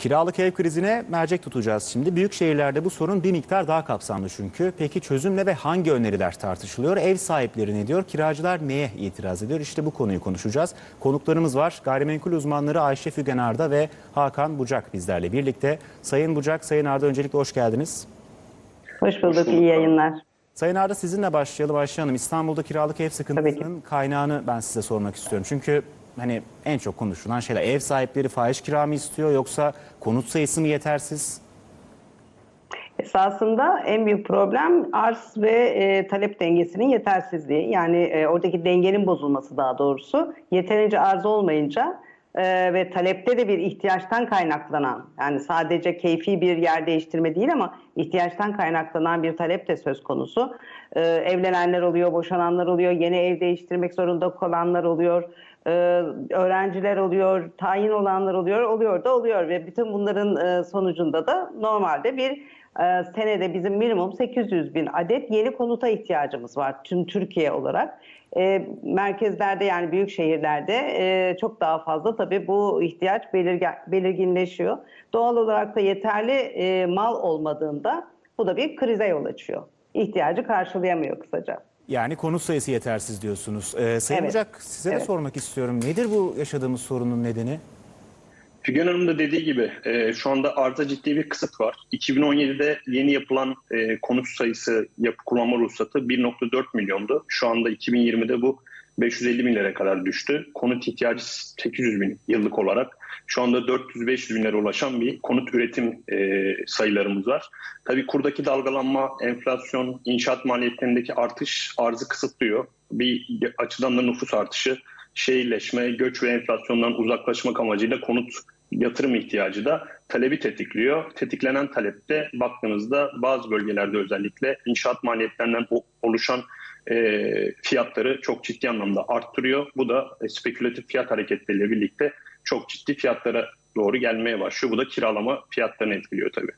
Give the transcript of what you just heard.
Kiralık ev krizine mercek tutacağız şimdi. Büyük şehirlerde bu sorun bir miktar daha kapsamlı çünkü. Peki çözüm ne ve hangi öneriler tartışılıyor? Ev sahipleri ne diyor? Kiracılar neye itiraz ediyor? İşte bu konuyu konuşacağız. Konuklarımız var. Gayrimenkul uzmanları Ayşe Fügen Arda ve Hakan Bucak bizlerle birlikte. Sayın Bucak, Sayın Arda öncelikle hoş geldiniz. Hoş bulduk, iyi yayınlar. Sayın Arda sizinle başlayalım Ayşe Hanım. İstanbul'da kiralık ev sıkıntısının kaynağını ben size sormak istiyorum. Çünkü hani en çok konuşulan şeyler ev sahipleri fahiş kira mı istiyor yoksa konut sayısı mı yetersiz? Esasında en büyük problem arz ve e, talep dengesinin yetersizliği. Yani e, oradaki dengenin bozulması daha doğrusu. Yeterince arz olmayınca e, ve talepte de bir ihtiyaçtan kaynaklanan, yani sadece keyfi bir yer değiştirme değil ama ihtiyaçtan kaynaklanan bir talep de söz konusu. E, evlenenler oluyor, boşananlar oluyor, yeni ev değiştirmek zorunda kalanlar oluyor. E, öğrenciler oluyor, tayin olanlar oluyor, oluyor da oluyor ve bütün bunların e, sonucunda da normalde bir e, senede bizim minimum 800 bin adet yeni konuta ihtiyacımız var tüm Türkiye olarak. E, merkezlerde yani büyük şehirlerde çok daha fazla tabii bu ihtiyaç belirginleşiyor. Doğal olarak da yeterli mal olmadığında bu da bir krize yol açıyor. İhtiyacı karşılayamıyor kısaca. Yani konut sayısı yetersiz diyorsunuz. Ee, Sayın Evet. Bucak size de Evet. sormak istiyorum. Nedir bu yaşadığımız sorunun nedeni? Fügen Hanım da dediği gibi e, şu anda arıza ciddi bir kısıt var. 2017'de yeni yapılan e, konut sayısı yapı kullanma ruhsatı 1.4 milyondu. Şu anda 2020'de bu 550 bin lira kadar düştü. Konut ihtiyacı 800 bin yıllık olarak. Şu anda 400-500 bin lira ulaşan bir konut üretim e, sayılarımız var. Tabii kurdaki dalgalanma, enflasyon, inşaat maliyetlerindeki artış arzı kısıtlıyor. Bir açıdan da nüfus artışı şehirleşme, göç ve enflasyondan uzaklaşmak amacıyla konut yatırım ihtiyacı da talebi tetikliyor. Tetiklenen talepte baktığınızda bazı bölgelerde özellikle inşaat maliyetlerinden oluşan e, fiyatları çok ciddi anlamda arttırıyor. Bu da e, spekülatif fiyat hareketleriyle birlikte çok ciddi fiyatlara doğru gelmeye başlıyor. Bu da kiralama fiyatlarını etkiliyor tabii.